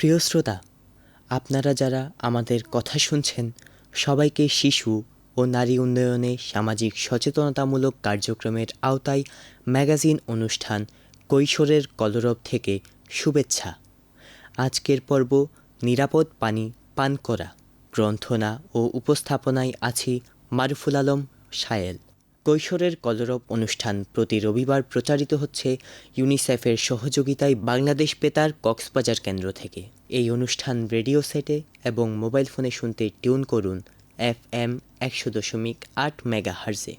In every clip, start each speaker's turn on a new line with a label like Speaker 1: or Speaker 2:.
Speaker 1: প্রিয় শ্রোতা, আপনারা যারা আমাদের কথা শুনছেন, সবাইকে শিশু ও নারী উন্নয়নে সামাজিক সচেতনতামূলক কার্যক্রমের আওতায় ম্যাগাজিন অনুষ্ঠান কৈশোরের কলরব থেকে শুভেচ্ছা। আজকের পর্ব নিরাপদ পানি পান করা। গ্রন্থনা ও উপস্থাপনায় আছি মারুফুল আলম সায়েল। কৈশোরের কলরব অনুষ্ঠান প্রতি রবিবার প্রচারিত হচ্ছে ইউনিসেফের সহযোগিতায় বাংলাদেশ বেতার কক্সবাজার কেন্দ্র থেকে। এই অনুষ্ঠান রেডিও সেটে এবং মোবাইল ফোনে শুনতে টিউন করুন এফ এম একশো দশমিক আট মেগা হার্জে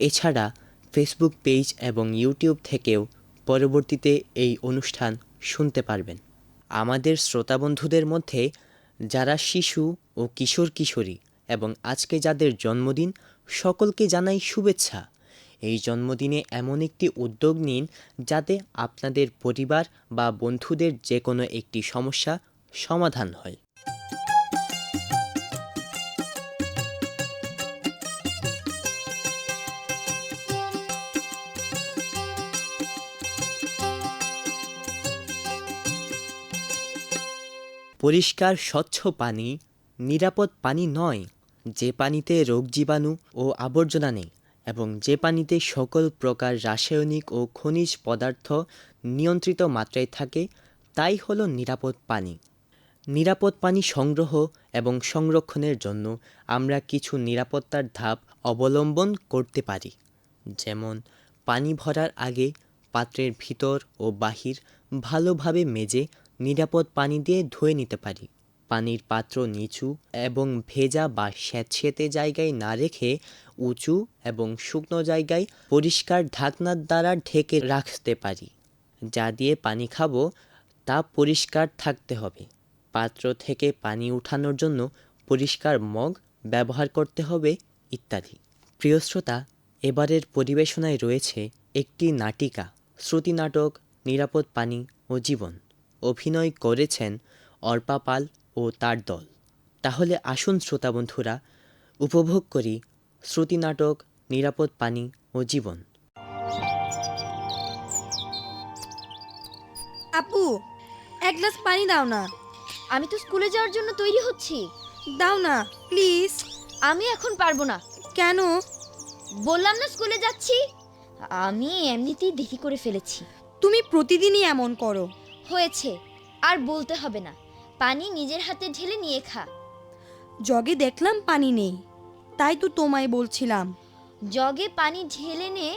Speaker 1: এছাড়া ফেসবুক পেজ এবং ইউটিউব থেকেও পরবর্তীতে এই অনুষ্ঠান শুনতে পারবেন। আমাদের শ্রোতা বন্ধুদের মধ্যে যারা শিশু ও কিশোর কিশোরী এবং আজকে যাদের জন্মদিন সকলকে জানাই শুভেচ্ছা। এই জন্মদিনে এমন একটি উদ্যোগ নিন যাতে আপনাদের পরিবার বা বন্ধুদের যে কোনো একটি সমস্যা সমাধান হয়। পরিষ্কার, স্বচ্ছ পানি, নিরাপদ পানি নয় যে পানিতে রোগ জীবাণু ও আবর্জনা নেই এবং যে পানিতে সকল প্রকার রাসায়নিক ও খনিজ পদার্থ নিয়ন্ত্রিত মাত্রায় থাকে, তাই হলো নিরাপদ পানি। নিরাপদ পানি সংগ্রহ এবং সংরক্ষণের জন্য আমরা কিছু নিরাপত্তার ধাপ অবলম্বন করতে পারি, যেমন পানি ভরার আগে পাত্রের ভিতর ও বাহির ভালোভাবে মেজে নিরাপদ পানি দিয়ে ধুয়ে নিতে পারি। পানির পাত্র নিচু এবং ভেজা বা স্যাঁতসেঁতে জায়গায় না রেখে উঁচু এবং শুকনো জায়গায় পরিষ্কার ঢাকনার দ্বারা ঢেকে রাখতে পারি। যা দিয়ে পানি খাব, তা পরিষ্কার থাকতে হবে। পাত্র থেকে পানি উঠানোর জন্য পরিষ্কার মগ ব্যবহার করতে হবে, ইত্যাদি। প্রিয় শ্রোতা, এবারের পরিবেশনায় রয়েছে একটি নাটিকা, শ্রুতি নাটক, নিরাপদ পানি ও জীবন। অভিনয় করেছেন অর্পা পাল ও তার দল। তাহলে আসুন শ্রোতা বন্ধুরা উপভোগ করি শ্রুতি নাটক নিরাপদ পানি ও জীবন।
Speaker 2: আপু এক গ্লাস পানি দাও না।
Speaker 3: আমি তো স্কুলে যাওয়ার জন্য তৈরি হচ্ছি।
Speaker 2: দাও না প্লিজ।
Speaker 3: আমি এখন পারব না।
Speaker 2: কেন?
Speaker 3: বললাম না স্কুলে যাচ্ছি। আমি এমনিতেই দেরি করে ফেলেছি।
Speaker 2: তুমি প্রতিদিনই এমন করো।
Speaker 3: হয়েছে আর বলতে হবে না। পানি নিজের হাতে ঢেলে নিয়ে খা।
Speaker 2: জগে দেখলাম পানি নেই তাই তো তোমায় বলছিলাম।
Speaker 3: জগে পানি ঢেলে নে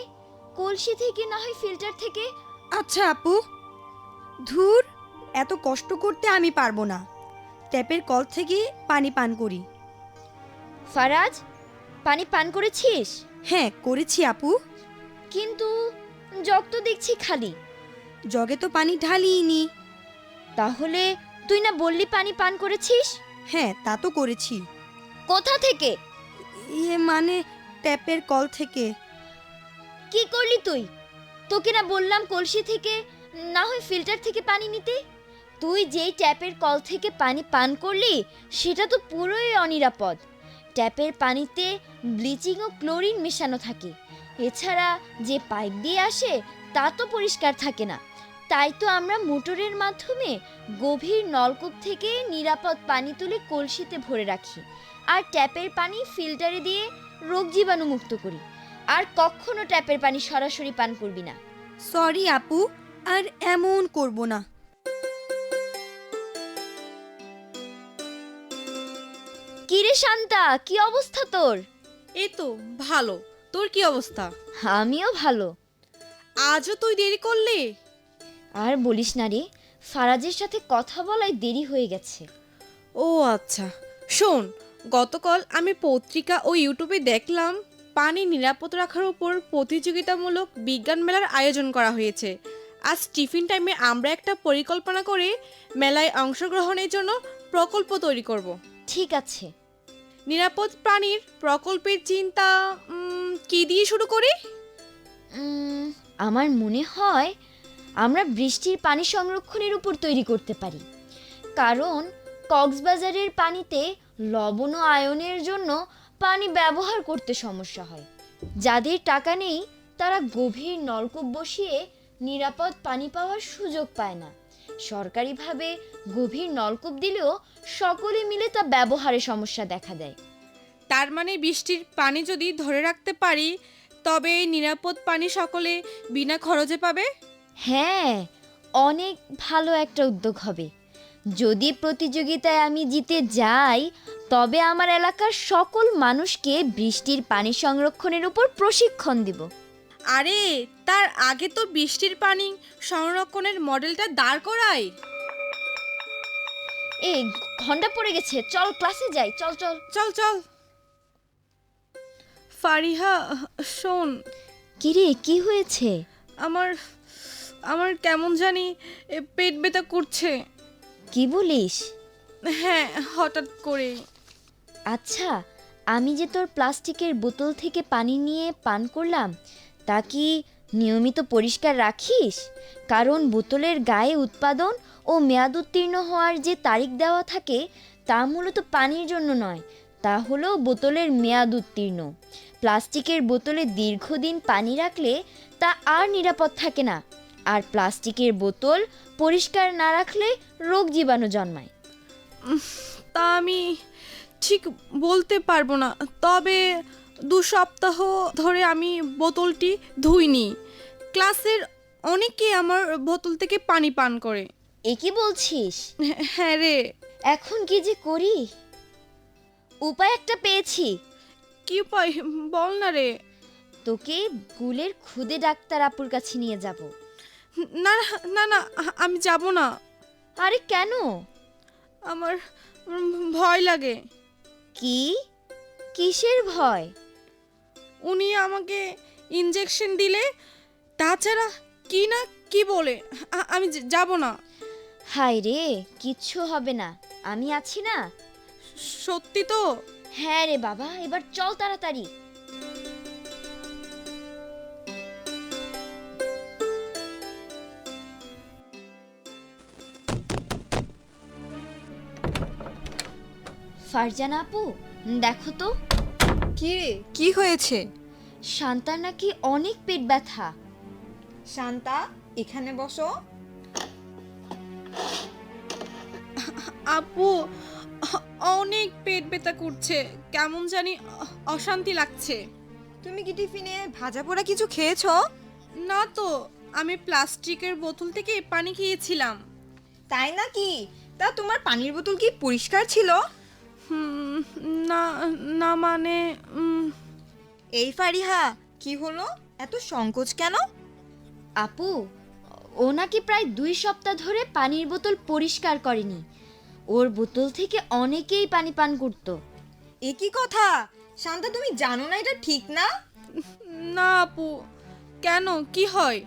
Speaker 3: কলসি থেকে না হয় ফিল্টার থেকে।
Speaker 2: আচ্ছা আপু ধুর এত কষ্ট করতে আমি পারব না। ট্যাপের কল থেকে পানি পান করি।
Speaker 3: ফারাজ পানি পান করেছিস?
Speaker 2: হ্যাঁ করেছি আপু।
Speaker 3: কিন্তু জগ তো দেখছি খালি।
Speaker 2: জগে তো পানি ঢালিনি
Speaker 3: তাহলে তুই না বললি পানি পান করেছিস?
Speaker 2: হ্যাঁ তা তো করেছি।
Speaker 3: কোথা থেকে?
Speaker 2: ইয়ে মানে ট্যাপের কল থেকে।
Speaker 3: কি করলি তুই? তোকে না বললাম কলসি থেকে না হয় ফিল্টার থেকে পানি নিতে? তুই যেই ট্যাপের কল থেকে পানি পান করলি সেটা তো পুরোই অনিরাপদ। ট্যাপের পানিতে ব্লিচিং ও ক্লোরিন মেশানো থাকে। এছাড়া যে পাইপ দিয়ে আসে তা তো পরিষ্কার থাকে না। তাই তো আমরা মোটরের মাধ্যমে গভীর নলকূপ থেকে নিরাপদ পানি তুলে কলসিতে ভরে রাখি আর ট্যাপের পানি ফিল্টারে দিয়ে রোগ জীবাণু মুক্ত করি। আর কখনো ট্যাপের পানি সরাসরি পান করবি না।
Speaker 2: সরি আপু আর এমন করব না।
Speaker 3: কিরে শান্তা কি অবস্থা তোর?
Speaker 4: এই তো ভালো। তোর কি অবস্থা?
Speaker 3: আমিও ভালো।
Speaker 4: আজও তুই দেরি করলি?
Speaker 3: আর বলিস না রে ফারাজের সাথে কথা বলায় দেরি হয়ে গেছে।
Speaker 4: ও আচ্ছা শোন গতকাল আমি পত্রিকা ও ইউটিউবে দেখলাম পানি নিরাপদ রাখার উপর প্রতিযোগিতামূলক বিজ্ঞান মেলার আয়োজন করা হয়েছে। আজ টিফিন টাইমে আমরা একটা পরিকল্পনা করে মেলায় অংশগ্রহণের জন্য প্রকল্প তৈরি করব।
Speaker 3: ঠিক আছে।
Speaker 4: নিরাপদ প্রাণীর প্রকল্পের চিন্তা কি দিয়ে শুরু করি?
Speaker 3: আমার মনে হয় আমরা বৃষ্টির পানি সংরক্ষণের উপর তৈরি করতে পারি। কারণ, কক্সবাজারের পানিতে লবণ ও আয়নের জন্য পানি ব্যবহার করতে সমস্যা হয়। যাদের টাকা নেই, তারা গভীর নলকূপ বসিয়ে নিরাপদ পানি পাওয়ার সুযোগ পায় না। সরকারিভাবে গভীর নলকূপ দিলেও সকলে মিলে তা ব্যবহারে সমস্যা দেখা দেয়।
Speaker 4: তার মানে বৃষ্টির পানি যদি ধরে রাখতে পারি, তবে এই নিরাপদ পানি সকলে বিনা খরচে পাবে?
Speaker 3: হ্যাঁ অনেক ভালো একটা উদ্যোগ হবে। যদি প্রতিযোগিতায় আমি জিতে যাই তবে আমার এলাকার সকল মানুষকে বৃষ্টির পানি সংরক্ষণের উপর প্রশিক্ষণ দিব।
Speaker 4: আরে তার আগে তো বৃষ্টির পানি সংরক্ষণের মডেলটা দাঁড় করাই।
Speaker 3: এই ঘণ্টা পড়ে গেছে চল ক্লাসে যাই চল চল।
Speaker 4: চল চল। ফারিহা শোন।
Speaker 3: কিরে কি হয়েছে?
Speaker 4: আমার আমার কেমন জানি এ, পেট ব্যথা করছে।
Speaker 3: কি বলিস?
Speaker 4: হ্যাঁ হঠাৎ করে
Speaker 3: আচ্ছা আমি যে তোর প্লাস্টিকের বোতল থেকে পানি নিয়ে পান করলাম তা কি নিয়মিত পরিষ্কার রাখিস? কারণ বোতলের গায়ে উৎপাদন ও মেয়াদ উত্তীর্ণ হওয়ার যে তারিখ দেওয়া থাকে তা মূলত পানির জন্য নয় তা হলো বোতলের মেয়াদ উত্তীর্ণ। প্লাস্টিকের বোতলে দীর্ঘদিন পানি রাখলে তা আর নিরাপদ থাকে না। আর প্লাস্টিকের বোতল পরিষ্কার না রাখলে রোগ জীবাণু জন্মায়।
Speaker 4: তা আমি ঠিক বলতে পারব না তবে দু সপ্তাহ ধরে আমি বোতলটি ধুইনি। ক্লাসের অনেকে আমার বোতল থেকে পানি পান করে।
Speaker 3: এ কি বলছিস?
Speaker 4: হ্যাঁ রে।
Speaker 3: এখন কি যে করি? উপায় একটা পেয়েছি।
Speaker 4: কি উপায়? বল না রে।
Speaker 3: তোকে গুলের খুদে ডাক্তার আপুর কাছে নিয়ে যাব।
Speaker 4: না না না আমি যাব না।
Speaker 3: আরে কেন?
Speaker 4: আমার ভয় লাগে।
Speaker 3: কি? কিসের ভয়?
Speaker 4: উনি আমাকে ইঞ্জেকশন দিলে তাছাড়া কি না কি বলে আমি যাব না।
Speaker 3: হায় রে কিচ্ছু হবে না আমি আছি না।
Speaker 4: সত্যি তো?
Speaker 3: হ্যাঁ রে বাবা এবার চল তাড়াতাড়ি। ফারজানা আপু দেখো তো।
Speaker 2: কি রে কি হয়েছে?
Speaker 3: শান্তার নাকি অনেক পেট ব্যথা।
Speaker 2: শান্তা এখানে বসো।
Speaker 4: আপু অনেক পেট ব্যথা করছে। কেমন জানি অশান্তি লাগছে।
Speaker 2: তুমি কি টিফিনে ভাজা পোড়া কিছু খেয়েছো?
Speaker 4: না তো আমি প্লাস্টিকের বোতল থেকে পানি খেয়েছিলাম।
Speaker 2: তাই নাকি? তা তোমার পানির বোতল কি পরিষ্কার ছিল?
Speaker 4: না না মানে
Speaker 2: এই ফারিহা কি হলো? এত সংকোচ কেন?
Speaker 3: আপু ও নাকি প্রায় দুই সপ্তাহ ধরে পানির বোতল পরিষ্কার করেনি। ওর বোতল থেকে অনেকেই পানি পান করতো।
Speaker 2: এ কি কথা? শান্তা তুমি জানো না এটা ঠিক না?
Speaker 4: না আপু। কেন? কি হয়?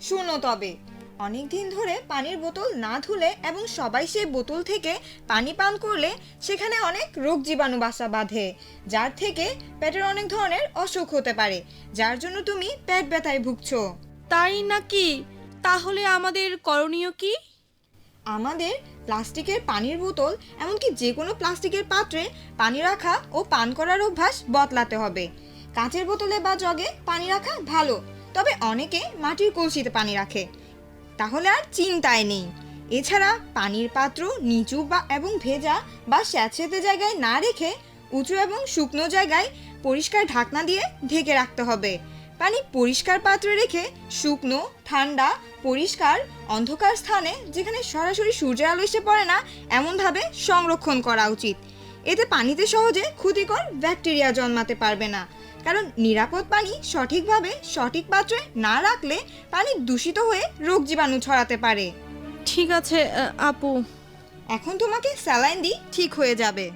Speaker 2: শোনো তবে। অনেক দিন ধরে পানির বোতল না ধুলে এবং সবাই সেই বোতল থেকে পানি পান করলে সেখানে অনেক রোগ জীবাণু বাসা বাঁধে যার থেকে পেটের অনেক ধরনের অসুখ হতে পারে যার জন্য তুমি পেট ব্যথায় ভুগছো।
Speaker 4: তাই নাকি? তাহলে আমাদের করণীয় কি?
Speaker 2: আমাদের প্লাস্টিকের পানির বোতল এমনকি যে কোনো প্লাস্টিকের পাত্রে পানি রাখা ও পান করার অভ্যাস বদলাতে হবে। কাঁচের বোতলে বা জগে পানি রাখা ভালো তবে অনেকে মাটির কলসিতে পানি রাখে। তাহলে আর চিন্তায় নেই। এছাড়া পানির পাত্র নিচু বা এবং ভেজা বা স্যাঁতসেঁতে জায়গায় না রেখে উঁচু এবং শুকনো জায়গায় পরিষ্কার ঢাকনা দিয়ে ঢেকে রাখতে হবে। পানি পরিষ্কার পাত্রে রেখে শুকনো, ঠান্ডা, পরিষ্কার, অন্ধকার স্থানে যেখানে সরাসরি সূর্যের আলো এসে পড়ে না, এমনভাবে সংরক্ষণ করা উচিত। এতে পানিতে সহজে ক্ষতিকর ব্যাকটেরিয়া জন্মাতে পারবে না। কারণ নিরাপদ পানি সঠিকভাবে সঠিক পাত্রে না রাখলে পানি দূষিত হয়ে রোগ জীবাণু ছড়াতে পারে।
Speaker 4: ঠিক আছে আপু।
Speaker 2: এখন তোমাকে স্যালাইন দিই ঠিক হয়ে যাবে।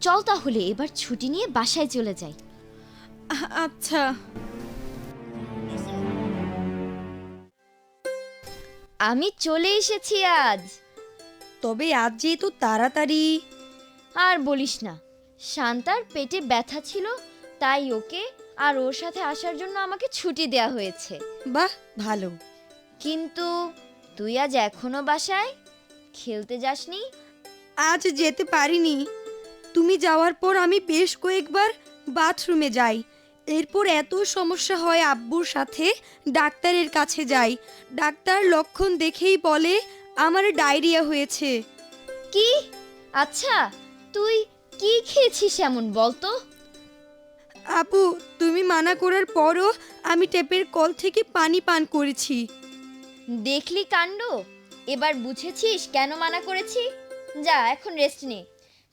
Speaker 3: চল তাহলে এবার ছুটি নিয়ে বাসায় চলে যাই।
Speaker 4: আচ্ছা।
Speaker 3: আমি চলে এসেছি আজ।
Speaker 2: তবে আজ যেহেতু তাড়াতাড়ি।
Speaker 3: আর বলিস না শান্তার পেটে ব্যথা ছিল তাই ওকে আর ওর সাথে আসার জন্য আমাকে ছুটি দেয়া হয়েছে।
Speaker 2: বাহ ভালো।
Speaker 3: কিন্তু তুই আজ এখনও বাসায়? খেলতে যাসনি?
Speaker 5: আজ যেতে পারিনি। তুমি যাওয়ার পর আমি বেশ কয়েকবার বাথরুমে যাই। এরপর এত সমস্যা হয় আব্বুর সাথে ডাক্তারের কাছে যাই। ডাক্তার লক্ষণ দেখেই বলে আমার ডায়রিয়া হয়েছে।
Speaker 3: কি? আচ্ছা তুই কি খেয়েছিস এমন বলতো?
Speaker 5: আপু তুমি মানা করার পরও আমি ট্যাপের কল থেকে পানি পান করেছি।
Speaker 3: দেখলি কাণ্ড? এবার বুঝেছিস কেন মানা করেছি? যা এখন রেস্ট নে।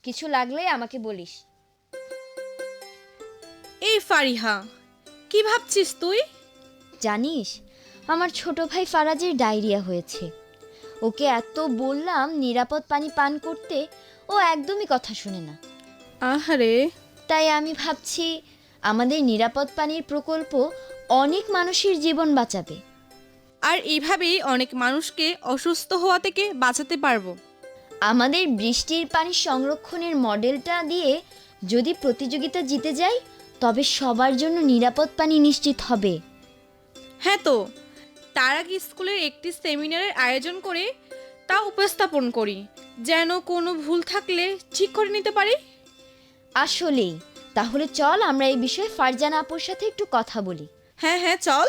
Speaker 3: কিছু লাগলে আমাকে বলিস।
Speaker 4: এই ফারিহা কি ভাবছিস তুই?
Speaker 3: জানিস আমার ছোট ভাই ফারাজের ডায়রিয়া হয়েছে। ওকে এত বললাম নিরাপদ পানি পান করতে ও একদমই কথা শুনে না।
Speaker 4: আহারে।
Speaker 3: তাই আমি ভাবছি আমাদের নিরাপদ পানির প্রকল্প অনেক মানুষের জীবন বাঁচাবে।
Speaker 4: আর এইভাবেই অনেক মানুষকে অসুস্থ হওয়া থেকে বাঁচাতে পারব।
Speaker 3: আমাদের বৃষ্টির পানি সংরক্ষণের মডেলটা দিয়ে যদি প্রতিযোগিতা জিতে যাই তবে সবার জন্য নিরাপদ পানি নিশ্চিত হবে।
Speaker 4: হ্যাঁ তো তার আগে স্কুলের একটি সেমিনারের আয়োজন করে তা উপস্থাপন করি। যেন কোনো ভুল থাকলে ঠিক করে নিতে পারি?
Speaker 3: আসলেই। তাহলে চল আমরা এই বিষয়ে ফারজানা আপুর সাথে একটু কথা বলি।
Speaker 4: হ্যাঁ হ্যাঁ চল।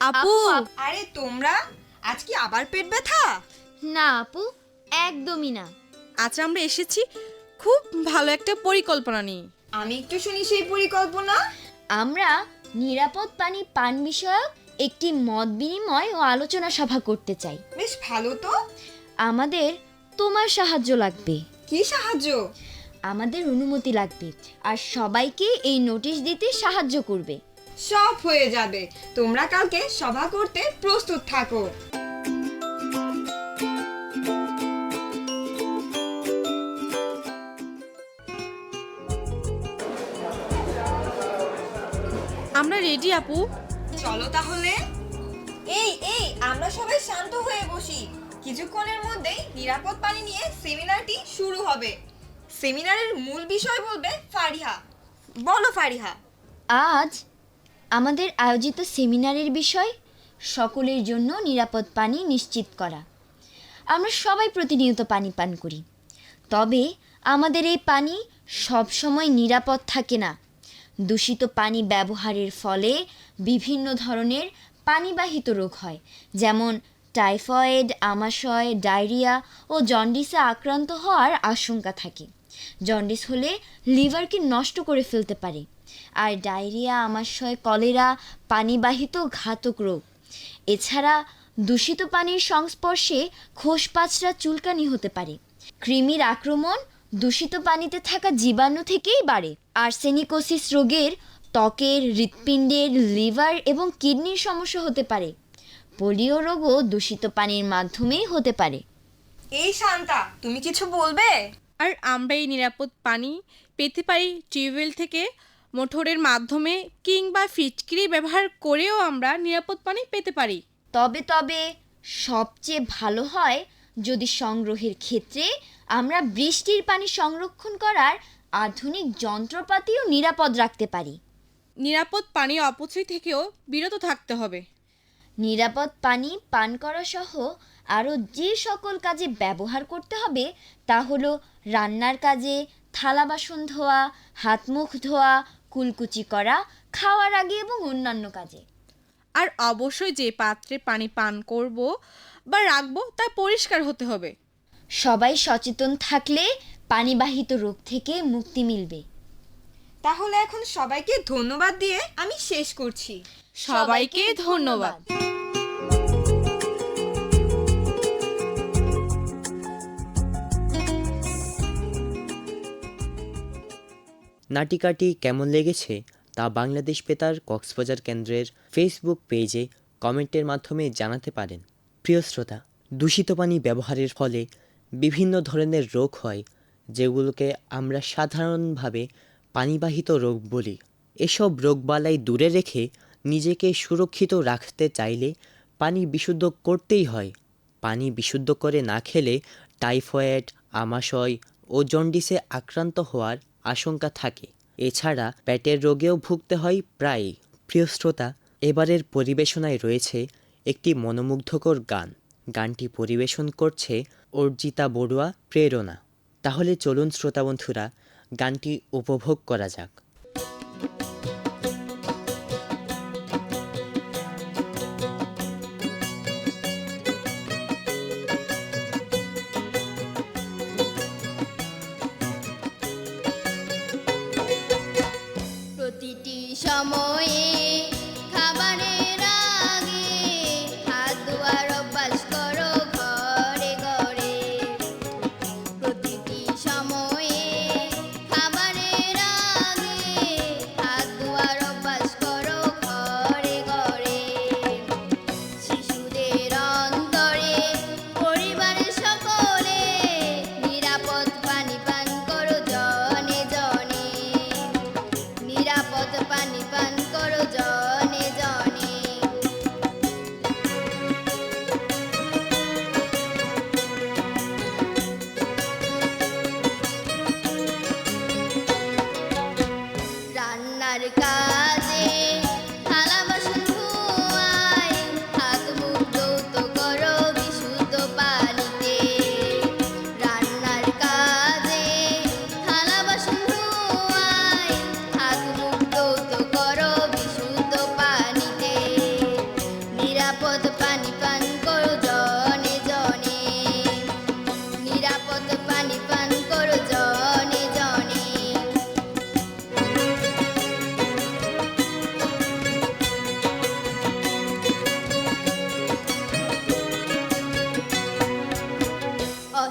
Speaker 4: আপু
Speaker 2: আরে তোমরা আজ কি আবার পেট ব্যথা?
Speaker 3: না আপু একদমই না।
Speaker 4: আজ আমরা এসেছি খুব ভালো একটা পরিকল্পনা নিয়ে।
Speaker 2: আমি একটু শুনি সেই পরিকল্পনা।
Speaker 3: আমরা নিরাপদ পানি পান বিষয়ক একটি মত বিনিময় ও আলোচনা সভা করতে চাই।
Speaker 2: বেশ ভালো তো।
Speaker 3: আমাদের তোমার সাহায্য লাগবে।
Speaker 2: কি সাহায্য?
Speaker 3: আমাদের অনুমতি লাগবে আর সবাইকে এই নোটিশ দিতে সাহায্য করবে।
Speaker 2: সব হয়ে যাবে। তোমরা কালকে সভা করতে প্রস্তুত থাকো।
Speaker 4: আমরা রেডি আপু।
Speaker 2: চলো তাহলে। এই এই আমরা সবাই শান্ত হয়ে বসি। কিছুক্ষণের মধ্যেই নিরাপদ পানি নিয়ে সেমিনারটি শুরু হবে। সেমিনারের মূল বিষয় বলবে ফারিহা। বলো ফারিহা।
Speaker 3: আজ আমাদের আয়োজিত সেমিনারের বিষয় সকলের জন্য নিরাপদ পানি নিশ্চিত করা। আমরা সবাই প্রতিনিয়ত পানি পান করি। তবে আমাদের এই পানি সবসময় নিরাপদ থাকে না। দূষিত পানি ব্যবহারের ফলে বিভিন্ন ধরনের পানিবাহিত রোগ হয়, যেমন টাইফয়েড, আমাশয়, ডায়রিয়া ও জন্ডিসে আক্রান্ত হওয়ার আশঙ্কা থাকে। জন্ডিস হলে লিভারকে নষ্ট করে ফেলতে পারে। আর ডায়রিয়া, আমাশয়, কলেরা পানিবাহিত ঘাতক রোগ। এছাড়া দূষিত পানির সংস্পর্শে খোসপাচড়া চুলকানি হতে পারে। কৃমির আক্রমণ দূষিত পানিতে থাকা জীবাণু থেকেই বাড়ে। আর্সেনিকোসিস রোগের ত্বকের হৃৎপিণ্ডের লিভার এবং কিডনির সমস্যা হতে পারে। পোলিও রোগও দূষিত পানির মাধ্যমেই হতে পারে।
Speaker 2: এই শান্তা তুমি কিছু বলবে?
Speaker 4: আর আমরা এই নিরাপদ পানি পেতে পারি টিউবওয়েল থেকে মোটরের মাধ্যমে কিংবা ফিটকিরি ব্যবহার করেও আমরা নিরাপদ পানি পেতে পারি।
Speaker 3: তবে তবে সবচেয়ে ভালো হয় যদি সংগ্রহের ক্ষেত্রে আমরা বৃষ্টির পানি সংরক্ষণ করার আধুনিক যন্ত্রপাতিও নিরাপদ রাখতে পারি।
Speaker 4: নিরাপদ পানি অপচয় থেকেও বিরত থাকতে হবে।
Speaker 3: নিরাপদ পানি পান করা সহ আরও যে সকল কাজে ব্যবহার করতে হবে তা হলো রান্নার কাজে থালা বাসন ধোয়া হাত মুখ ধোয়া কুলকুচি করা খাওয়ার আগে এবং অন্যান্য কাজে।
Speaker 4: আর অবশ্যই যে পাত্রে পানি পান করব বা রাখব তা পরিষ্কার হতে হবে।
Speaker 3: সবাই সচেতন থাকলে পানিবাহিত রোগ থেকে মুক্তি মিলবে।
Speaker 2: তাহলে এখন সবাইকে ধন্যবাদ দিয়ে আমি শেষ করছি।
Speaker 4: সবাইকে ধন্যবাদ।
Speaker 1: নাটিকাটি কেমন লেগেছে তা বাংলাদেশ বেতার কক্সবাজার কেন্দ্রের ফেসবুক পেজে কমেন্টের মাধ্যমে জানাতে পারেন। প্রিয় শ্রোতা দূষিত পানি ব্যবহারের ফলে বিভিন্ন ধরনের রোগ হয় যেগুলোকে আমরা সাধারণভাবে পানিবাহিত রোগ বলি। এসব রোগবালাই দূরে রেখে নিজেকে সুরক্ষিত রাখতে চাইলে পানি বিশুদ্ধ করতেই হয়। পানি বিশুদ্ধ করে না খেলে টাইফয়েড, আমাশয় ও জন্ডিসে আক্রান্ত হওয়ার আশঙ্কা থাকে। এছাড়া পেটের রোগেও ভুগতে হয় প্রায়ই প্রিয়। শ্রোতা এবারের পরিবেশনায় রয়েছে একটি মনোমুগ্ধকর গান। গানটি পরিবেশন করছে অর্জিতা বড়ুয়া, প্রেরণা। তাহলে চলুন শ্রোতা বন্ধুরা গানটি উপভোগ করা যাক।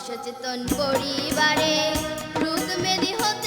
Speaker 6: সচেতন পরিবারে রুদ মেদি হতে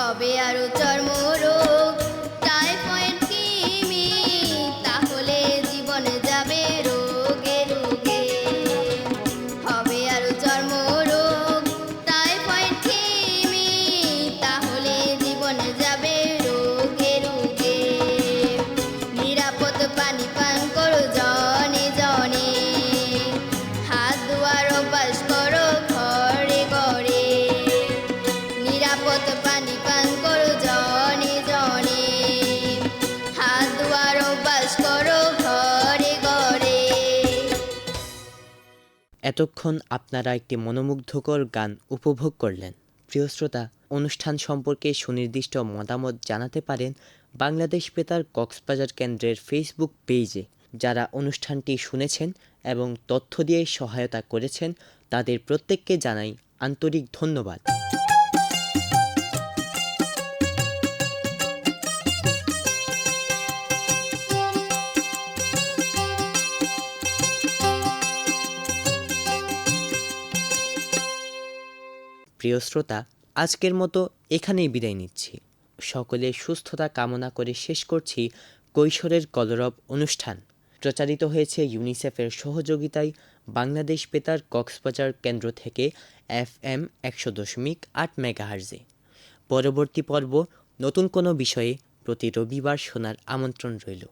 Speaker 6: হবে আরও চর্মরো
Speaker 1: এতক্ষণ আপনারা একটি মনোমুগ্ধকর গান উপভোগ করলেন। প্রিয় শ্রোতা, অনুষ্ঠান সম্পর্কে সুনির্দিষ্ট মতামত জানাতে পারেন বাংলাদেশ বেতার কক্সবাজার কেন্দ্রের ফেসবুক পেজে। যারা অনুষ্ঠানটি শুনেছেন এবং তথ্য দিয়ে সহায়তা করেছেন, তাদের প্রত্যেককে জানাই আন্তরিক ধন্যবাদ। প্রিয় শ্রোতা, আজকের মতো এখানেই বিদায় নিচ্ছি। সকলে সুস্থতা কামনা করে শেষ করছি কৈশোরের কলরব অনুষ্ঠান। প্রচারিত হয়েছে ইউনিসেফের সহযোগিতায় বাংলাদেশ বেতার কক্সবাজার কেন্দ্র থেকে এফ এম একশো দশমিক আট মেগাহার্জে। পরবর্তী পর্ব নতুন কোনো বিষয়ে প্রতি রবিবার শোনার আমন্ত্রণ রইল।